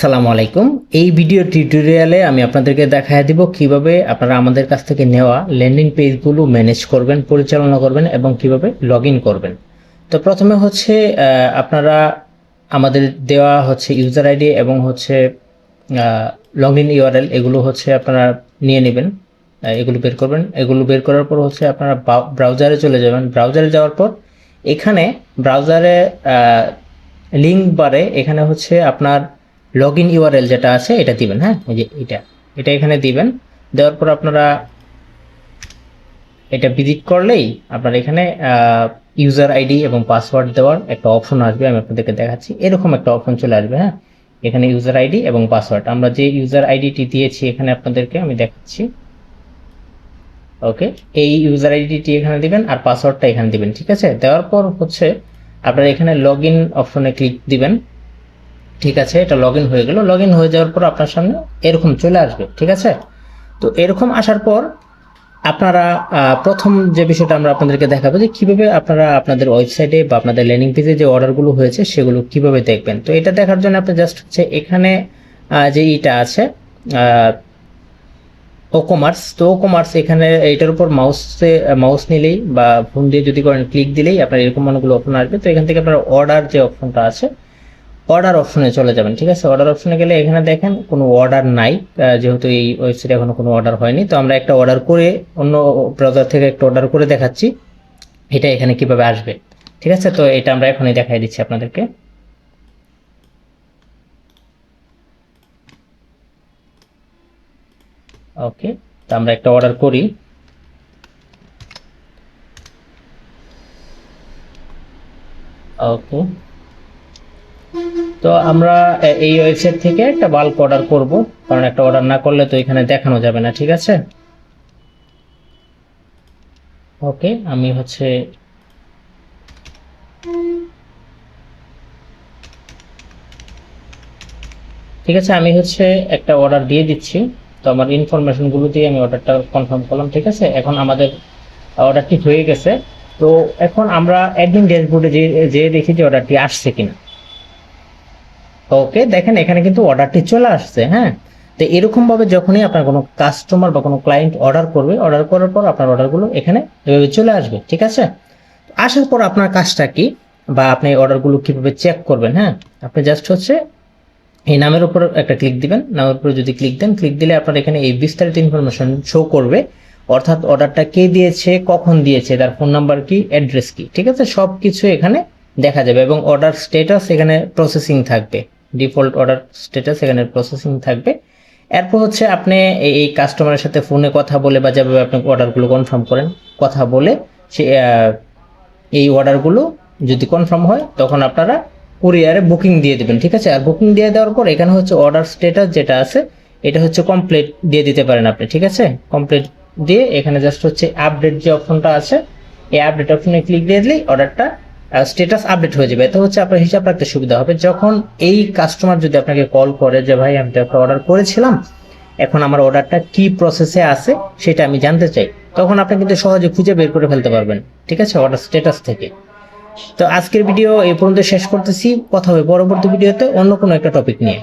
আসসালামু আলাইকুম। এই ভিডিও টিউটোরিয়ালে আমি আপনাদেরকে দেখায় দিব কীভাবে আপনারা আমাদের কাছ থেকে নেওয়া ল্যান্ডিং পেজগুলো ম্যানেজ করবেন, পরিচালনা করবেন এবং কীভাবে লগ করবেন। তো প্রথমে হচ্ছে আপনারা আমাদের দেওয়া হচ্ছে ইউজার আইডি এবং হচ্ছে লগ ইন ইউআরএল এগুলো হচ্ছে আপনারা নিয়ে নেবেন এগুলো বের করবেন। এগুলো বের করার পর হচ্ছে আপনারা ব্রাউজারে চলে যাবেন। ব্রাউজারে যাওয়ার পর এখানে ব্রাউজারে লিঙ্ক বারে এখানে হচ্ছে আপনার লগ ইন ইউআরএল যেটা আছে, এটা দিবেন হ্যাঁ? এই যে এটা এটা এখানে দিবেন। দেওয়ার পর আপনারা এটা ভিজিট করলেই আপনার এখানে ইউজার আইডি এবং পাসওয়ার্ড দেওয়ার একটা অপশন আসবে, আমি আপনাদেরকে দেখাচ্ছি। এরকম একটা অপশন চলে আসবে হ্যাঁ? এখানে ইউজার আইডি এবং পাসওয়ার্ড আমরা যে ইউজার আইডিটি দিয়েছি এখানে আপনাদেরকে, আমি দেখাচ্ছি। ওকে, এই ইউজার আইডিটি এখানে দিবেন আর পাসওয়ার্ডটা এখানে দিবেন, ঠিক আছে? দেওয়ার পর হচ্ছে আপনারা এখানে লগ ইন অপশনে ক্লিক দিবেন। ঠিক আছে, এটা লগ হয়ে গেল। লগ হয়ে যাওয়ার পর আপনার সামনে এরকম চলে আসবে, ঠিক আছে? তো এরকম আসার পর আপনারা প্রথম যে বিষয়টা আমরা আপনাদেরকে দেখাবো যে কীভাবে আপনারা আপনাদের ওয়েবসাইটে বা আপনাদের ল্যান্ডিং পেজে যে অর্ডারগুলো হয়েছে, সেগুলো কীভাবে দেখবেন। তো এটা দেখার জন্য আপনি জাস্ট হচ্ছে এখানে যে ইটা আছে ও কমার্স তো ও কমার্স এখানে এটার উপর মাউসে মাউস নিলেই বা ফোন দিয়ে যদি করেন ক্লিক দিলেই আপনার এরকম অনেকগুলো অপশন আসবে। তো এখান থেকে আপনার অর্ডার যে অপশনটা আছে অর্ডার অপশনে চলে যাবেন, ঠিক আছে? অর্ডার অপশনে গেলে এখানে দেখেন কোনো অর্ডার নাই যেহেতু এই ওয়েবসাইটে এখনও কোনো অর্ডার হয়নি, তো আমরা একটা অর্ডার করে অন্য ব্রাউজার থেকে একটা অর্ডার করে দেখাচ্ছি, এটা এখানে কীভাবে আসবে, ঠিক আছে? তো এটা আমরা এখনই দেখাই দিচ্ছি আপনাদেরকে। ওকে তো আমরা একটা অর্ডার করি। ওকে তো আমরা এই ওয়েবসাইট থেকে একটা বাল্ক অর্ডার করব। কারণ একটা অর্ডার না করলে তো এখানে দেখানো যাবে না, ঠিক আছে? ওকে, আমি হচ্ছে ঠিক আছে, আমি হচ্ছে একটা অর্ডার দিয়ে দিচ্ছি। তো আমার ইনফরমেশনগুলো দিয়ে আমি অর্ডারটা কনফার্ম করলাম, ঠিক আছে? এখন আমাদের অর্ডারটি হয়ে গেছে। তো এখন আমরা অ্যাডমিন ড্যাশবোর্ডে যে যে দেখি যে অর্ডারটি আসছে কিনা। ওকে দেখেন এখানে কিন্তু অর্ডারটি চলে আসছে হ্যাঁ? তো এরকম ভাবে যখনই আপনার কোনো কাস্টমার বা কোনো ক্লায়েন্ট অর্ডার করবে অর্ডার করার পর আপনার অর্ডারগুলো এখানে এভাবে চলে আসবে, ঠিক আছে? আসার পর আপনার কাজটা কি? বা আপনি অর্ডারগুলো কীভাবে চেক করবেন হ্যাঁ? আপনি জাস্ট হচ্ছে এই নামের উপর একটা ক্লিক দিবেন, নামের উপর যদি ক্লিক দেন ক্লিক দিলে আপনার এখানে এই বিস্তারিত ইনফরমেশন শো করবে, অর্থাৎ অর্ডারটা কে দিয়েছে, কখন দিয়েছে, তার ফোন নাম্বার কি অ্যাড্রেস কি, ঠিক আছে? সব কিছু এখানে দেখা যাবে এবং অর্ডার স্ট্যাটাস এখানে প্রসেসিং থাকবে। ডিফল্ট অর্ডার স্টেটাস এখানে প্রসেসিং থাকবে। এরপর হচ্ছে আপনি এই- কাস্টমারের সাথে ফোনে কথা বলে বা যেভাবে আপনি অর্ডারগুলো কনফার্ম করেন, কথা বলে সে এই অর্ডারগুলো যদি কনফার্ম হয়, তখন আপনারা কুরিয়ারে বুকিং দিয়ে দেবেন, ঠিক আছে? আর বুকিং দিয়ে দেওয়ার পর এখানে হচ্ছে অর্ডার স্ট্যাটাস যেটা আছে, এটা হচ্ছে কমপ্লিট দিয়ে দিতে পারেন আপনি, ঠিক আছে? কমপ্লিট দিয়ে এখানে জাস্ট হচ্ছে আপডেট যে অপশনটা আছে, এই আপডেট অপশনে ক্লিক দিয়ে দিলেই অর্ডারটা স্ট্যাটাস আপডেট হয়ে যাবে। এতে হচ্ছে আপনার হিসাব রাখতে সুবিধা হবে। যখন এই কাস্টমার যদি আপনাকে কল করে যে, ভাই, আমি তো একটা অর্ডার করেছিলাম, এখন আমার অর্ডারটা কি প্রসেসে আছে, সেটা আমি জানতে চাই। তখন আপনি কিন্তু সহজে খুঁজে বের করে ফেলতে পারবেন। ঠিক আছে? অর্ডার স্ট্যাটাস থেকে। তো আজকের ভিডিও এই পর্যন্ত শেষ করতেছি। কথা হবে পরবর্তী ভিডিওতে অন্য কোনো একটা টপিক নিয়ে।